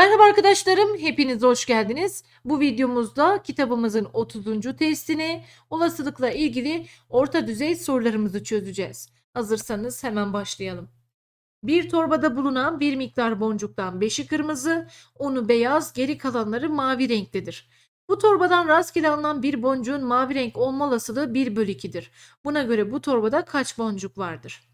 Merhaba arkadaşlarım, hepiniz hoş geldiniz. Bu videomuzda kitabımızın 30. testini, olasılıkla ilgili orta düzey sorularımızı çözeceğiz. Hazırsanız hemen başlayalım. Bir torbada bulunan bir miktar boncuktan 5'i kırmızı, onu beyaz, geri kalanları mavi renktedir. Bu torbadan rastgele alınan bir boncuğun mavi renk olma olasılığı 1 bölü 2'dir. Buna göre bu torbada kaç boncuk vardır?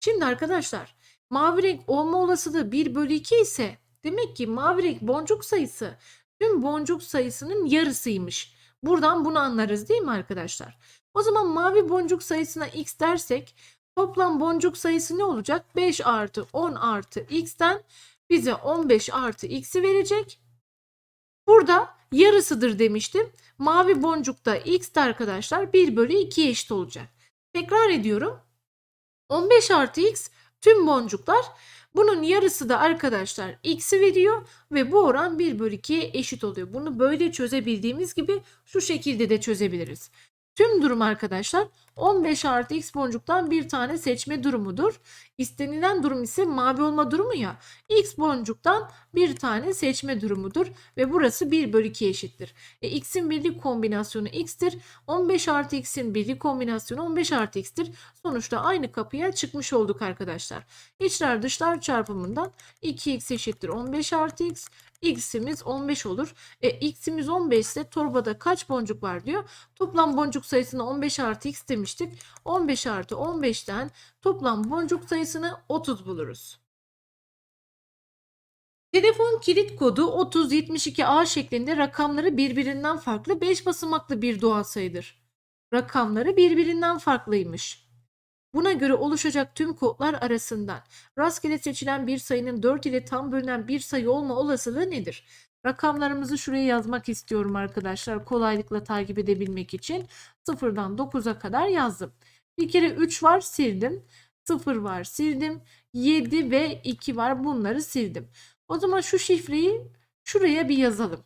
Şimdi arkadaşlar, mavi renk olma olasılığı 1 bölü 2 ise Demek ki mavi renk boncuk sayısı tüm boncuk sayısının yarısıymış. Buradan bunu anlarız değil mi arkadaşlar? O zaman mavi boncuk sayısına x dersek toplam boncuk sayısı ne olacak? 5 artı 10 artı x'ten bize 15 artı x'i verecek. Burada yarısıdır demiştim. Mavi boncukta x de arkadaşlar 1 bölü 2 eşit olacak. Tekrar ediyorum. 15 artı x tüm boncuklar bunun yarısı da arkadaşlar x'i veriyor ve bu oran 1 bölü 2'ye eşit oluyor. Bunu böyle çözebildiğimiz gibi şu şekilde de çözebiliriz. Tüm durum arkadaşlar 15 artı x boncuktan bir tane seçme durumudur. İstenilen durum ise mavi olma durumu ya. X boncuktan bir tane seçme durumudur ve burası 1 bölü 2 eşittir. E, x'in birlik kombinasyonu x'tir. 15 artı x'in birlik kombinasyonu 15 artı x'tir. Sonuçta aynı kapıya çıkmış olduk arkadaşlar. İçler dışlar çarpımından 2x eşittir 15 artı x. x'imiz 15 olur. E, x'imiz 15 ise torbada kaç boncuk var diyor. Toplam boncuk sayısını 15 artı x demiştik. 15 artı 15'ten toplam boncuk sayısını 30 buluruz. Telefon kilit kodu 3072A şeklinde rakamları birbirinden farklı 5 basamaklı bir doğal sayıdır. Rakamları birbirinden farklıymış. Buna göre oluşacak tüm kodlar arasından rastgele seçilen bir sayının 4 ile tam bölünen bir sayı olma olasılığı nedir? Rakamlarımızı şuraya yazmak istiyorum arkadaşlar kolaylıkla takip edebilmek için. 0'dan 9'a kadar yazdım. Bir kere 3 var sildim. 0 var sildim. 7 ve 2 var bunları sildim. O zaman şu şifreyi şuraya bir yazalım.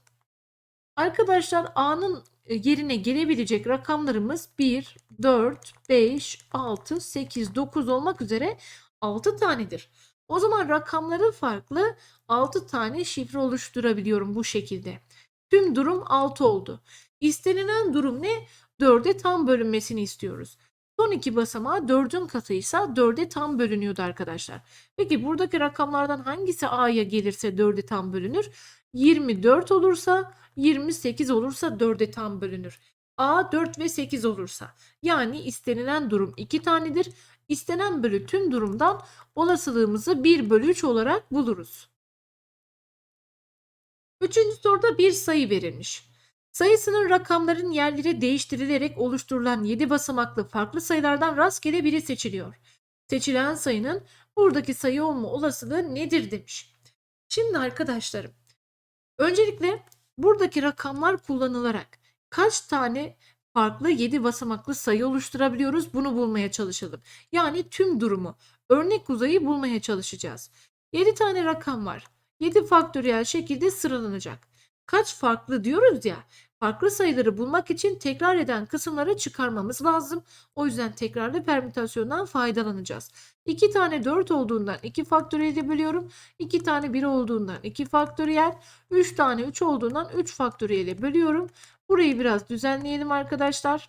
Arkadaşlar A'nın e, yerine gelebilecek rakamlarımız 1, 4, 5, 6, 8, 9 olmak üzere 6 tanedir. O zaman rakamları farklı 6 tane şifre oluşturabiliyorum bu şekilde. Tüm durum 6 oldu. İstenilen durum ne? 4'e tam bölünmesini istiyoruz. Son iki basamağı 4'ün katıysa 4'e tam bölünüyordu arkadaşlar. Peki buradaki rakamlardan hangisi A'ya gelirse 4'e tam bölünür? 24 olursa 28 olursa 4'e tam bölünür. A 4 ve 8 olursa yani istenilen durum 2 tanedir. İstenen bölü tüm durumdan olasılığımızı 1 bölü 3 olarak buluruz. Üçüncü soruda bir sayı verilmiş. Sayısının rakamların yerleri değiştirilerek oluşturulan 7 basamaklı farklı sayılardan rastgele biri seçiliyor. Seçilen sayının buradaki sayı olma olasılığı nedir demiş. Şimdi arkadaşlarım öncelikle buradaki rakamlar kullanılarak kaç tane farklı 7 basamaklı sayı oluşturabiliyoruz bunu bulmaya çalışalım. Yani tüm durumu örnek uzayı bulmaya çalışacağız. 7 tane rakam var. 7 faktöriyel şekilde sıralanacak. Kaç farklı diyoruz ya. Farklı sayıları bulmak için tekrar eden kısımları çıkarmamız lazım. O yüzden tekrarlı permütasyondan faydalanacağız. 2 tane 4 olduğundan 2 faktöriyeli bölüyorum. 2 tane 1 olduğundan 2 faktöriyel. 3 tane 3 olduğundan 3 faktöriyeli bölüyorum. Burayı biraz düzenleyelim arkadaşlar.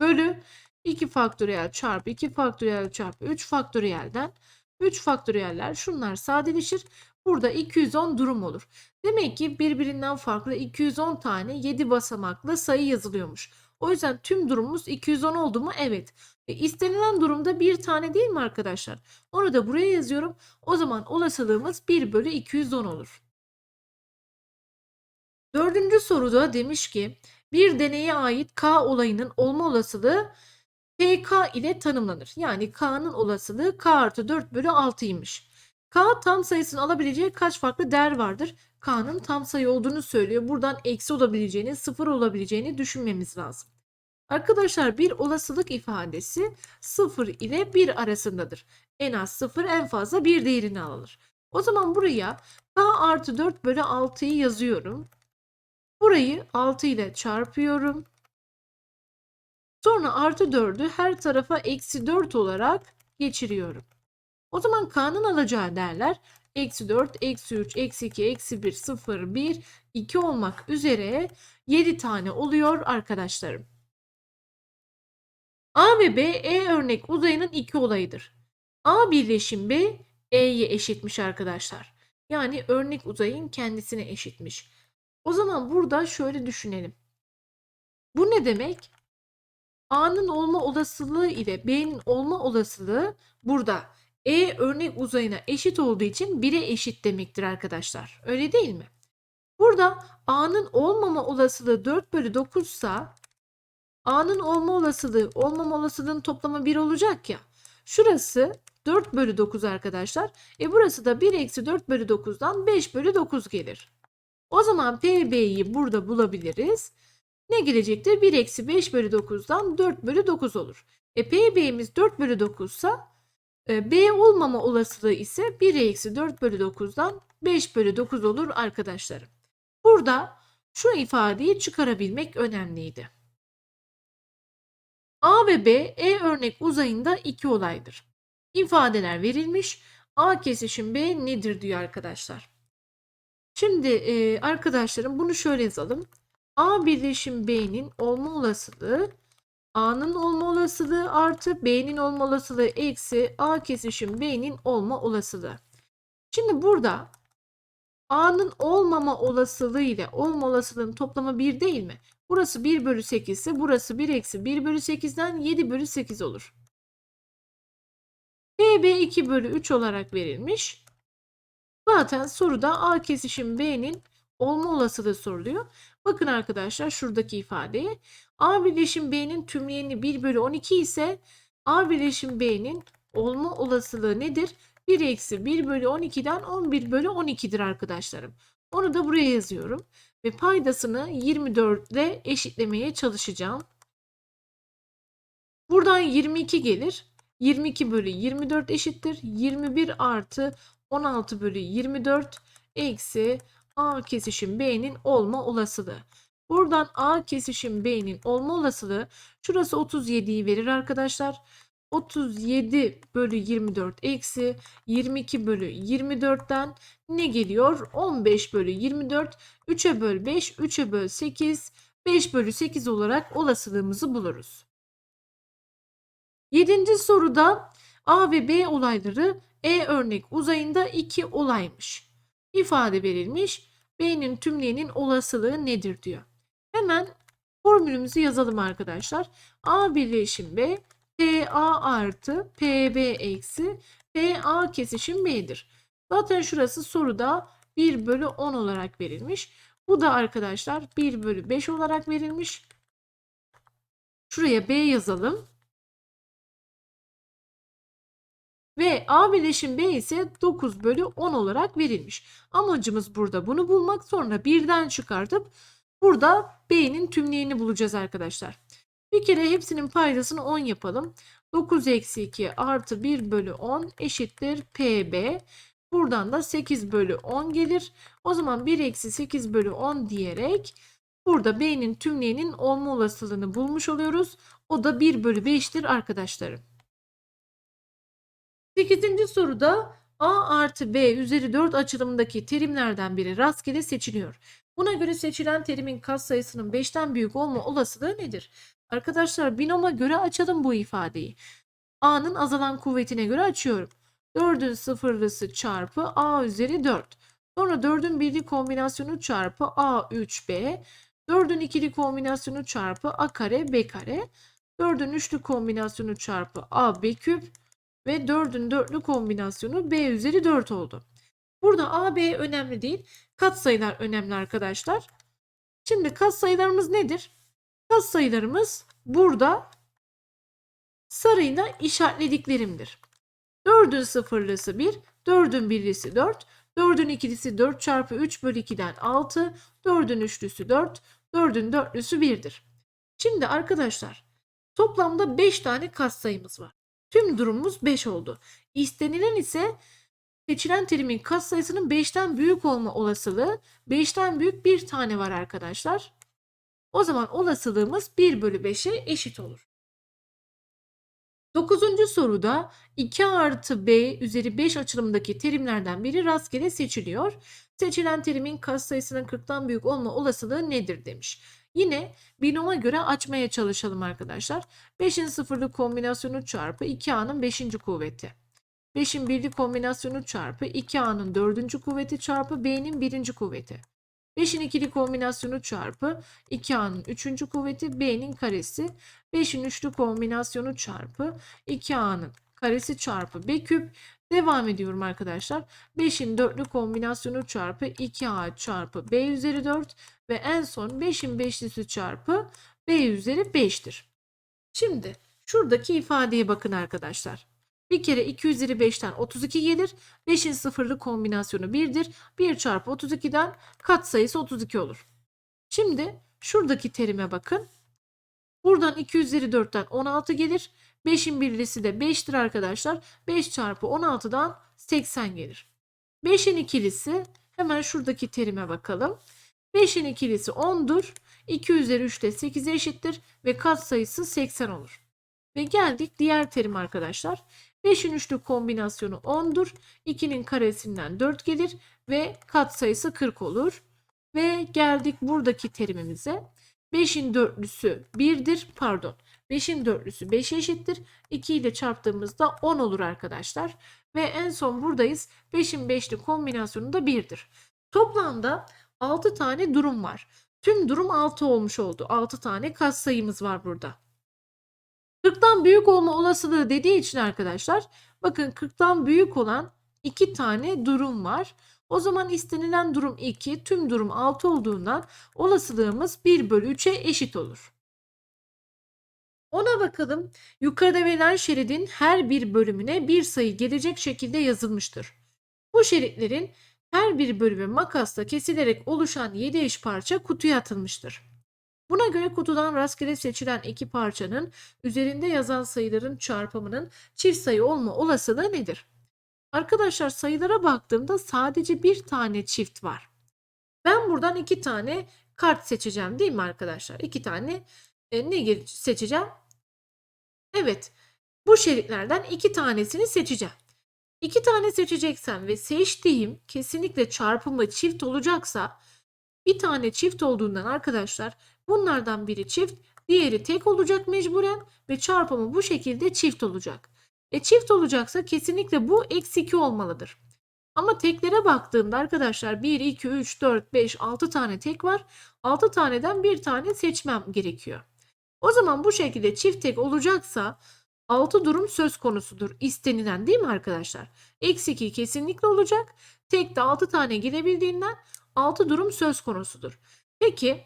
Bölü 2 faktöriyel çarpı 2 faktöriyel çarpı 3 faktöriyelden 3 faktöriyeller şunlar sadeleşir. Burada 210 durum olur. Demek ki birbirinden farklı 210 tane 7 basamaklı sayı yazılıyormuş. O yüzden tüm durumumuz 210 oldu mu? Evet. E, istenilen durumda bir tane değil mi arkadaşlar? Onu da buraya yazıyorum. O zaman olasılığımız 1 bölü 210 olur. Dördüncü soruda demiş ki bir deneye ait K olayının olma olasılığı PK ile tanımlanır. Yani K'nın olasılığı K artı 4 bölü 6'ymış. K tam sayısını alabileceği kaç farklı değer vardır? K'nın tam sayı olduğunu söylüyor. Buradan eksi olabileceğini, sıfır olabileceğini düşünmemiz lazım. Arkadaşlar bir olasılık ifadesi 0 ile 1 arasındadır. En az 0 en fazla 1 değerini alır. O zaman buraya K artı 4 bölü 6'yı yazıyorum. Burayı 6 ile çarpıyorum. Sonra artı 4'ü her tarafa eksi 4 olarak geçiriyorum. O zaman K'nın alacağı değerler eksi 4, eksi 3, eksi 2, eksi 1, 0, 1, 2 olmak üzere 7 tane oluyor arkadaşlarım. A ve B, E örnek uzayının iki olayıdır. A birleşim B, E'ye eşitmiş arkadaşlar. Yani örnek uzayın kendisine eşitmiş. O zaman burada şöyle düşünelim. Bu ne demek? A'nın olma olasılığı ile B'nin olma olasılığı burada E örnek uzayına eşit olduğu için 1'e eşit demektir arkadaşlar. Öyle değil mi? Burada A'nın olmama olasılığı 4 bölü 9 ise A'nın olma olasılığı olmama olasılığının toplamı 1 olacak ya. Şurası 4 bölü 9 arkadaşlar. E burası da 1 eksi 4 bölü 9'dan 5 bölü 9 gelir. O zaman PB'yi burada bulabiliriz. Ne gelecektir? 1 eksi 5 bölü 9'dan 4 bölü 9 olur. E PB'miz 4 bölü 9 ise e, B olmama olasılığı ise 1 eksi 4 bölü 9'dan 5 bölü 9 olur arkadaşlarım. Burada şu ifadeyi çıkarabilmek önemliydi. A ve B E örnek uzayında iki olaydır. İfadeler verilmiş. A kesişim B nedir diyor arkadaşlar. Şimdi e, arkadaşlarım bunu şöyle yazalım. A birleşim B'nin olma olasılığı A'nın olma olasılığı artı B'nin olma olasılığı eksi A kesişim B'nin olma olasılığı. Şimdi burada A'nın olmama olasılığı ile olma olasılığının toplamı 1 değil mi? Burası 1 bölü 8 ise burası 1 eksi 1 bölü 8'den 7 bölü 8 olur. BB 2 bölü 3 olarak verilmiş. Zaten soruda A kesişim B'nin olma olasılığı soruluyor. Bakın arkadaşlar şuradaki ifadeye. A birleşim B'nin tümleyeni 1 bölü 12 ise A birleşim B'nin olma olasılığı nedir? 1 eksi 1 bölü 12'den 11 bölü 12'dir arkadaşlarım. Onu da buraya yazıyorum. Ve paydasını 24 ile eşitlemeye çalışacağım. Buradan 22 gelir. 22 bölü 24 eşittir. 21 artı 16 bölü 24 eksi A kesişim B'nin olma olasılığı. Buradan A kesişim B'nin olma olasılığı şurası 37'yi verir arkadaşlar. 37 bölü 24 eksi 22 bölü 24'ten ne geliyor? 15 bölü 24 3'e böl 5 3'e böl 8 5 bölü 8 olarak olasılığımızı buluruz. Yedinci soruda A ve B olayları E örnek uzayında iki olaymış. İfade verilmiş. B'nin tümleyenin olasılığı nedir diyor. Hemen formülümüzü yazalım arkadaşlar. A birleşim B PA artı PB eksi PA kesişim B'dir. Zaten şurası soruda 1 bölü 10 olarak verilmiş. Bu da arkadaşlar 1 bölü 5 olarak verilmiş. Şuraya B yazalım. Ve A birleşim B ise 9 bölü 10 olarak verilmiş. Amacımız burada bunu bulmak sonra birden çıkartıp burada B'nin tümleyeni bulacağız arkadaşlar. Bir kere hepsinin paydasını 10 yapalım. 9 eksi 2 artı 1 bölü 10 eşittir PB. Buradan da 8 bölü 10 gelir. O zaman 1 eksi 8 bölü 10 diyerek burada B'nin tümleyenin olma olasılığını bulmuş oluyoruz. O da 1 bölü 5'tir arkadaşlarım. 8. soruda A artı B üzeri 4 açılımındaki terimlerden biri rastgele seçiliyor. Buna göre seçilen terimin katsayısının 5'ten büyük olma olasılığı nedir? Arkadaşlar binoma göre açalım bu ifadeyi. A'nın azalan kuvvetine göre açıyorum. 4'ün sıfırlısı çarpı A üzeri 4. Sonra 4'ün birli kombinasyonu çarpı A 3B. 4'ün ikili kombinasyonu çarpı A kare B kare. 4'ün üçlü kombinasyonu çarpı A B küp. Ve 4'ün dörtlü kombinasyonu B üzeri 4 oldu. Burada A, B önemli değil. Katsayılar önemli arkadaşlar. Şimdi katsayılarımız nedir? Katsayılarımız burada sarıyla işaretlediklerimdir. 4'ün sıfırlısı 1, 4'ün birlisi 4, 4'ün ikilisi 4 çarpı 3 bölü 2'den 6, 4'ün üçlüsü 4, 4'ün dörtlüsü 1'dir. Şimdi arkadaşlar toplamda 5 tane katsayımız var. Tüm durumumuz 5 oldu. İstenilen ise seçilen terimin katsayısının 5'ten büyük olma olasılığı 5'ten büyük bir tane var arkadaşlar. O zaman olasılığımız 1 bölü 5'e eşit olur. Dokuzuncu soruda 2 artı b üzeri 5 açılımındaki terimlerden biri rastgele seçiliyor. Seçilen terimin katsayısının 40'tan büyük olma olasılığı nedir demiş. Yine binoma göre açmaya çalışalım arkadaşlar. 5'in sıfırlı kombinasyonu çarpı 2a'nın 5. kuvveti. 5'in birli kombinasyonu çarpı 2a'nın 4. kuvveti çarpı b'nin 1. kuvveti. 5'in ikili kombinasyonu çarpı 2a'nın 3. kuvveti b'nin karesi. 5'in üçlü kombinasyonu çarpı 2a'nın karesi çarpı b küp. Devam ediyorum arkadaşlar. 5'in dörtlü kombinasyonu çarpı 2a çarpı b üzeri 4 ve en son 5'in beşlisi çarpı b üzeri 5'tir. Şimdi şuradaki ifadeye bakın arkadaşlar. Bir kere 2 üzeri 5'ten 32 gelir. 5'in sıfırlı kombinasyonu 1'dir. 1 çarpı 32'den katsayısı 32 olur. Şimdi şuradaki terime bakın. Buradan 2 üzeri 4'ten 16 gelir. 5'in birlisi de 5'tir arkadaşlar. 5 çarpı 16'dan 80 gelir. 5'in ikilisi hemen şuradaki terime bakalım. 5'in ikilisi 10'dur. 2 üzeri 3 de 8'e eşittir ve katsayısı 80 olur. Ve geldik diğer terim arkadaşlar. 5'in üçlü kombinasyonu 10'dur. 2'nin karesinden 4 gelir ve katsayısı 40 olur. Ve geldik buradaki terimimize. 5'in dörtlüsü 1'dir. Pardon. 5'in dörtlüsü 5 eşittir. 2 ile çarptığımızda 10 olur arkadaşlar. Ve en son buradayız. 5'in 5'li kombinasyonu da 1'dir. Toplamda 6 tane durum var. Tüm durum 6 olmuş oldu. 6 tane katsayımız var burada. 40'tan büyük olma olasılığı dediği için arkadaşlar bakın 40'tan büyük olan 2 tane durum var. O zaman istenilen durum 2, tüm durum 6 olduğundan olasılığımız 1 bölü 3'e eşit olur. Ona bakalım. Yukarıda verilen şeridin her bir bölümüne bir sayı gelecek şekilde yazılmıştır. Bu şeritlerin her bir bölümü makasla kesilerek oluşan 7 eş parça kutuya atılmıştır. Buna göre kutudan rastgele seçilen iki parçanın üzerinde yazan sayıların çarpımının çift sayı olma olasılığı nedir? Arkadaşlar sayılara baktığımda sadece bir tane çift var. Ben buradan iki tane kart seçeceğim değil mi arkadaşlar? İki tane e, ne seçeceğim? Evet. Bu şeritlerden iki tanesini seçeceğim. İki tane seçeceksem ve seçtiğim kesinlikle çarpımı çift olacaksa bir tane çift olduğundan arkadaşlar bunlardan biri çift, diğeri tek olacak mecburen ve çarpımı bu şekilde çift olacak. E çift olacaksa kesinlikle bu eksi 2 olmalıdır. Ama teklere baktığımda arkadaşlar 1, 2, 3, 4, 5, 6 tane tek var. 6 taneden bir tane seçmem gerekiyor. O zaman bu şekilde çift tek olacaksa 6 durum söz konusudur istenilen değil mi arkadaşlar? Eksi 2 kesinlikle olacak. Tek de 6 tane gelebildiğinden 6 durum söz konusudur. Peki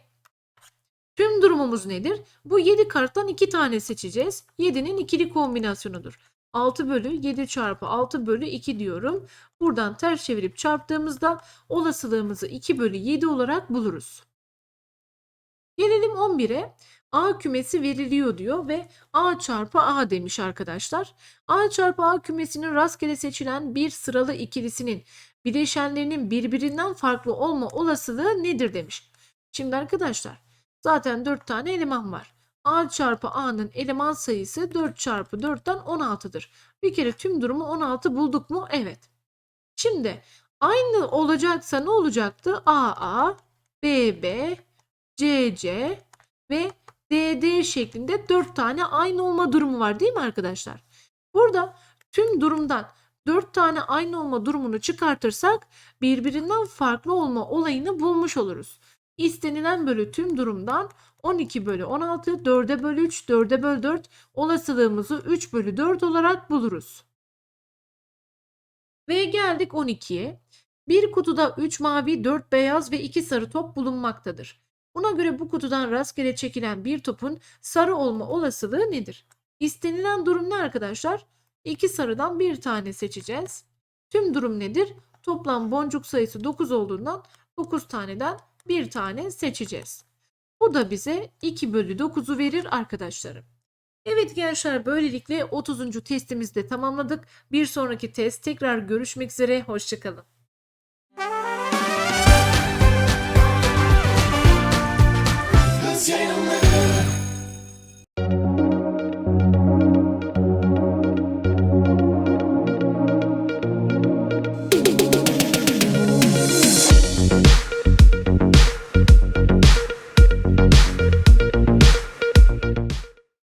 tüm durumumuz nedir? Bu 7 karttan 2 tane seçeceğiz. 7'nin ikili kombinasyonudur. 6 bölü 7 çarpı 6 bölü 2 diyorum. Buradan ters çevirip çarptığımızda olasılığımızı 2 bölü 7 olarak buluruz. Gelelim 11'e. A kümesi veriliyor diyor ve A çarpı A demiş arkadaşlar. A çarpı A kümesinin rastgele seçilen bir sıralı ikilisinin bileşenlerinin birbirinden farklı olma olasılığı nedir demiş. Şimdi arkadaşlar zaten 4 tane eleman var. A çarpı A'nın eleman sayısı 4 çarpı 4'ten 16'dır. Bir kere tüm durumu 16 bulduk mu? Evet. Şimdi aynı olacaksa ne olacaktı? AA, BB, CC ve DD şeklinde 4 tane aynı olma durumu var değil mi arkadaşlar? Burada tüm durumdan 4 tane aynı olma durumunu çıkartırsak birbirinden farklı olma olayını bulmuş oluruz. İstenilen bölü tüm durumdan 12 bölü 16, 4'e bölü 3, 4'e bölü 4 olasılığımızı 3 bölü 4 olarak buluruz. Ve geldik 12'ye. Bir kutuda 3 mavi, 4 beyaz ve 2 sarı top bulunmaktadır. Buna göre bu kutudan rastgele çekilen bir topun sarı olma olasılığı nedir? İstenilen durum ne arkadaşlar? 2 sarıdan bir tane seçeceğiz. Tüm durum nedir? Toplam boncuk sayısı 9 olduğundan 9 taneden bir tane seçeceğiz. Bu da bize 2 bölü 9'u verir arkadaşlarım. Evet gençler böylelikle 30. testimizi de tamamladık. Bir sonraki test tekrar görüşmek üzere. Hoşçakalın. Cause